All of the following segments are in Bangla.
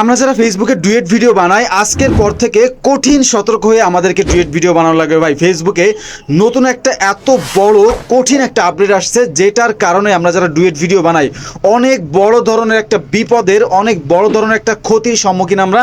আমরা যারা ফেসবুকে ডুয়েট ভিডিও বানাই, আজকের পর থেকে কঠিন সতর্ক হয়ে আমাদেরকে ডুয়েট ভিডিও বানানো লাগবে। ভাই ফেসবুকে নতুন একটা এত বড় কঠিন একটা আপডেট আসছে, যেটার কারণে আমরা যারা ডুয়েট ভিডিও বানাই, অনেক বড় ধরনের একটা বিপদের, অনেক বড় ধরনের একটা ক্ষতির সম্মুখীন আমরা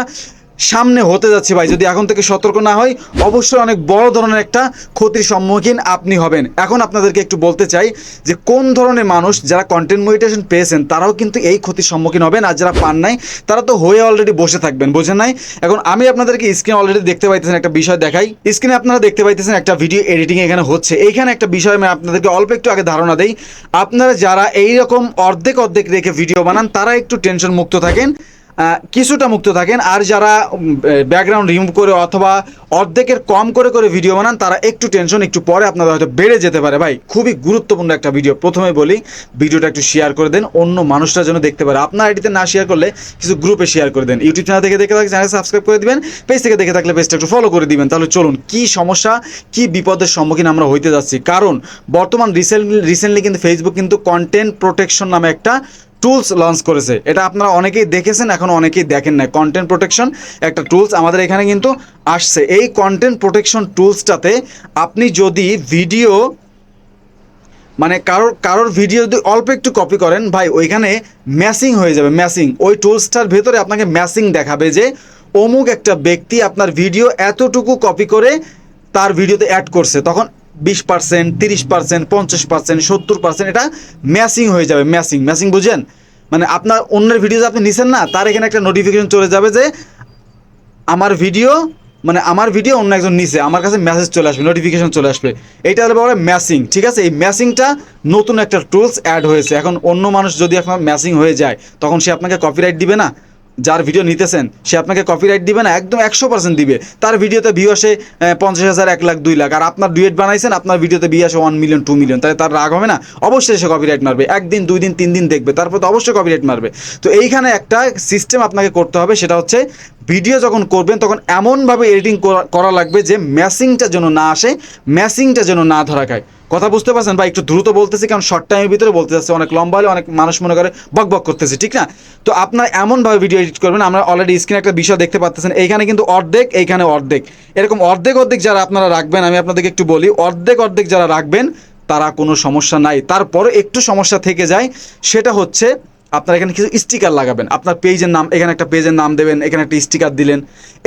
সামনে হতে যাচ্ছে ভাই। যদি এখন থেকে সতর্ক না হয়, অবশ্যই অনেক বড় ধরনের একটা ক্ষতির সম্মুখীন আপনি হবেন। এখন আপনাদেরকে একটু বলতে চাই যে, কোন ধরনের মানুষ যারা কন্টেন্ট মনিটেশন পেয়েছেন, তারাও কিন্তু এই ক্ষতির সম্মুখীন হবেন। আর যারা পান নাই, তারা তো হয়ে অলরেডি বসে থাকবেন, বোঝেন নাই? এখন আমি আপনাদেরকে স্ক্রিনে অলরেডি দেখতে পাইতেছেন একটা বিষয় দেখাই। স্ক্রিনে আপনারা দেখতে পাইতেছেন একটা ভিডিও এডিটিং এখানে হচ্ছে। এইখানে একটা বিষয় আমি আপনাদেরকে অল্প একটু আগে ধারণা দেই। আপনারা যারা এই রকম অর্ধেক অর্ধেক রেখে ভিডিও বানান, তারা একটু টেনশন মুক্ত থাকেন। কিছুটা মুক্ত থাকেন। আর যারা ব্যাকগ্রাউন্ড রিমুভ করে অথবা অর্ধেকের কম করে করে ভিডিও বানান, তারা একটু টেনশন একটু পরে আপনাদের হয়তো বেড়ে যেতে পারে। ভাই, খুবই গুরুত্বপূর্ণ একটা ভিডিও প্রথমে বলি ভিডিওটা একটু শেয়ার করে দেন, অন্য মানুষরা যেন দেখতে পারে। আপনার আইডিতে না শেয়ার করলে কিছু গ্রুপে শেয়ার করে দেন। ইউটিউব চ্যানেল থেকে দেখে থাকলে চ্যানেল সাবস্ক্রাইব করে দিবেন পেজ থেকে দেখে থাকলে পেজটা একটু ফলো করে দিবেন। তাহলে চলুন, কি সমস্যা, কি বিপদের সম্মুখীন আমরা হইতে যাচ্ছি? কারণ, বর্তমান রিসেন্টলি রিসেন্টলি কিন্তু ফেসবুক কিন্তু কন্টেন্ট প্রোটেকশন নামে একটা টুলস লঞ্চ করেছে। এটা আপনারা অনেকেই দেখেছেন, এখন অনেকেই দেখেন না কন্টেন্ট প্রোটেকশন একটা টুলস আমাদের এখানে কিন্তু আসছে। এই কন্টেন্ট প্রোটেকশন টুলসটাতে আপনি যদি ভিডিও মানে কারোর কারোর ভিডিও যদি অল্প একটু কপি করেন, ভাই, ওইখানে ম্যাসিং হয়ে যাবে ম্যাসিং ওই টুলসটার ভেতরে আপনাকে ম্যাসিং দেখাবে যে অমুক একটা ব্যক্তি আপনার ভিডিও এতটুকু কপি করে তার ভিডিওতে অ্যাড করছে। তখন বিশ পার্সেন্ট, তিরিশ পার্সেন্ট, পঞ্চাশ পার্সেন্ট, সত্তর পার্সেন্ট, এটা ম্যাসিং হয়ে যাবে ম্যাসিং ম্যাসিং বুঝেন মানে আপনার অন্যের ভিডিও আপনি নিছেন না, তার এখানে একটা নোটিফিকেশন চলে যাবে যে আমার ভিডিও মানে আমার ভিডিও অন্য একজন নিচে আমার কাছে মেসেজ চলে আসবে নোটিফিকেশন চলে আসবে। এইটা হলো বলে ম্যাসিং ঠিক আছে? এই ম্যাসিংটা নতুন একটা টুলস অ্যাড হয়েছে। এখন অন্য মানুষ যদি আপনার ম্যাসিং হয়ে যায়, তখন সে আপনাকে কপিরাইট দিবে না। যার ভিডিও নিতেছেন, সে আপনাকে কপিরাইট দিবে না, একদম একশো পার্সেন্ট দিবে। তার ভিডিওতে ভিউ আসে পঞ্চাশ হাজার, এক লাখ, দুই লাখ। আর আপনার ডুয়েট বানাইছেন, আপনার ভিডিওতে ভিউ আসে ওয়ান মিলিয়ন টু মিলিয়ন তাহলে তার রাগ হবে না? অবশ্যই সে কপিরাইট মারবে। একদিন, দুই দিন, তিন দিন দেখবে। তারপর তো অবশ্যই কপিরাইট মারবে। তো এইখানে একটা সিস্টেম আপনাকে করতে হবে, সেটা হচ্ছে ভিডিও যখন করবেন, তখন এমনভাবে এডিটিং করা লাগবে যে ম্যাসিংটা যেন না আসে ম্যাসিংটা যেন না ধরা খায়। কথা বুঝতে পারছেন? বা একটু দ্রুত বলতেছি, কারণ শর্ট টাইমের ভিতরে বলতে যাচ্ছে অনেক লম্বা হলে অনেক মানুষ মনে করে বক বক করতেছে, ঠিক না? তো আপনার এমনভাবে ভিডিও এডিট করবেন, আমরা অলরেডি স্ক্রিনে একটা বিষয় দেখতে পাচ্ছেন এইখানে কিন্তু অর্ধেক, এইখানে অর্ধেক। এরকম অর্ধেক অর্ধেক যারা আপনারা রাখবেন, আমি আপনাদেরকে একটু বলি, অর্ধেক অর্ধেক যারা রাখবেন, তারা কোনো সমস্যা নাই। তারপরে একটু সমস্যা থেকে যায়, সেটা হচ্ছে আপনার এখানে কিছু স্টিকার লাগাবেন। আপনার পেজের নাম, এখানে একটা পেজের নাম দেবেন, এখানে একটা স্টিকার দিলেন,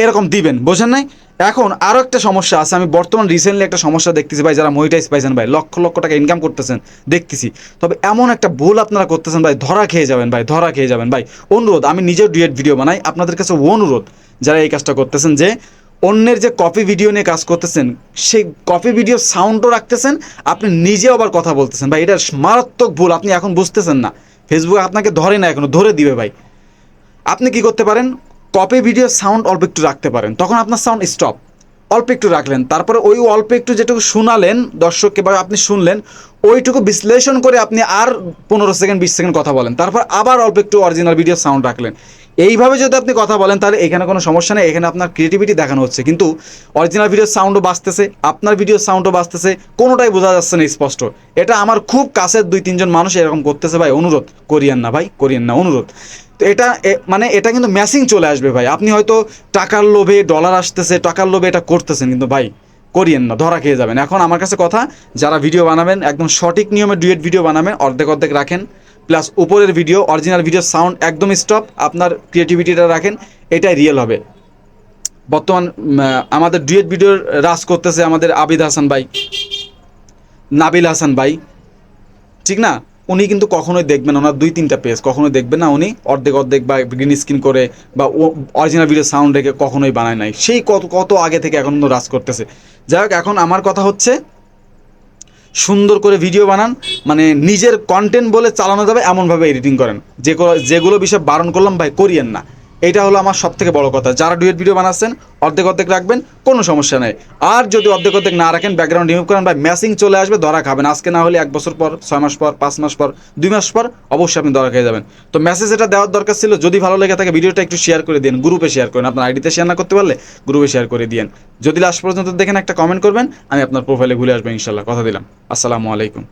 এরকম দিবেন, বোঝেন নাই? এখন আরও একটা সমস্যা আছে, আমি বর্তমান রিসেন্টলি একটা সমস্যা দেখতেছি ভাই, যারা মনিটাইজ পাইছেন ভাই, লক্ষ লক্ষ টাকা ইনকাম করতেছেন, দেখতেছি। তবে এমন একটা ভুল আপনারা করতেছেন ভাই, ধরা খেয়ে যাবেন ভাই, ধরা খেয়ে যাবেন ভাই। অনুরোধ, আমি নিজেও ডুয়েট ভিডিও বানাই, আপনাদের কাছে অনুরোধ, যারা এই কাজটা করতেছেন যে, অন্যের যে কপি ভিডিও নিয়ে কাজ করতেছেন, সেই কপি ভিডিও সাউন্ডও রাখতেছেন, আপনি নিজেও আবার কথা বলতেছেন। ভাই এটা মারাত্মক ভুল, আপনি এখন বুঝতেছেন না। ফেসবুক আপনাকে ধরে না এখনও ধরে দিবে ভাই। আপনি কি করতে পারেন? কপি ভিডিও সাউন্ড অল্প একটু রাখতে পারেন। তখন আপনার সাউন্ড স্টপ অল্প একটু রাখলেন। তারপরে ওই অল্প একটু যেটুকু শোনালেন দর্শককে বা আপনি শুনলেন, ওইটুকু বিশ্লেষণ করে আপনি আর পনেরো সেকেন্ড, বিশ সেকেন্ড কথা বলেন। তারপর আবার অল্প একটু অরিজিনাল ভিডিও সাউন্ড রাখলেন। এইভাবে যদি আপনি কথা বলেন, তাহলে এখানে কোনো সমস্যা নেই। এখানে আপনার ক্রিয়েটিভিটি দেখানো হচ্ছে। কিন্তু অরিজিনাল ভিডিও সাউন্ডও বাঁচতেছে আপনার ভিডিও সাউন্ডও বাঁচতেছে কোনোটাই বোঝা যাচ্ছে না স্পষ্ট। এটা আমার খুব কাছের দুই, তিনজন মানুষ এরকম করতেছে, ভাই। অনুরোধ, করিয়েন না, ভাই, করিয়েন না, অনুরোধ। তো এটা মানে এটা কিন্তু ম্যাসিং চলে আসবে, ভাই। আপনি হয়তো টাকার লোভে ডলার আসতেছে, টাকার লোভে এটা করতেছেন, কিন্তু ভাই, করিয়েন না, ধরা খেয়ে যাবেন। এখন আমার কাছে কথা, যারা ভিডিও বানাবেন, একদম সঠিক নিয়মে ডুয়েট ভিডিও বানাবেন, অর্ধেক অর্ধেক রাখেন। প্লাস উপরের ভিডিও অরিজিনাল ভিডিও সাউন্ড একদম স্টপ আপনার ক্রিয়েটিভিটিটা রাখেন, এটাই রিয়েল হবে। বর্তমান আমাদের ডুয়েট ভিডিওর রাজ করতেছে আমাদের আবিদ হাসান ভাই, নাবিল হাসান ভাই। ঠিক না? উনি কিন্তু কখনোই দেখবেন ওনার দুই তিনটা পেজ কখনোই দেখবেন না উনি অর্ধেক অর্ধেক বা গ্রিন স্ক্রিন করে বা অরিজিনাল ভিডিও সাউন্ড রেখে কখনোই বানায় নাই। সেই কত কত আগে থেকে এখন রাজ করতেছে। যাই হোক, এখন আমার কথা হচ্ছে সুন্দর করে ভিডিও বানান মানে নিজের কন্টেন্ট বলে চালানো যাবে, এমনভাবে এডিটিং করেন। যে যেগুলো বিষয়ে বারণ করলাম, ভাই, করিয়েন না। এটা হলো আমার সব থেকে বড় কথা। যারা ডুয়েট ভিডিও বানাচ্ছেন, অর্ধেক অর্ধেক রাখবেন, কোনো সমস্যা নেই। আর যদি অর্ধেক অর্ধেক না রাখেন ব্যাকগ্রাউন্ড রিমুভ করেন বা ম্যাসিং চলে আসবে, ধরা খাবেন। আজকে না হলে এক বছর পর, ছয় মাস পর, পাঁচ মাস পর, দুই মাস পর, অবশ্যই আপনি ধরা খেয়ে যাবেন। তো মেসেজ এটা দেওয়ার দরকার ছিল। যদি ভালো লেগে থাকে, ভিডিওটা একটু শেয়ার করে দিন গ্রুপে শেয়ার করেন। আপনার আইডিতে শেয়ার না করতে পারলে গ্রুপে শেয়ার করে দিন যদি লাস্ট পর্যন্ত দেখেন একটা কমেন্ট করবেন, আমি আপনার প্রোফাইলে ঘুরে আসব, ইনশাল্লাহ। কথা দিলাম। আসসালামু আলাইকুম।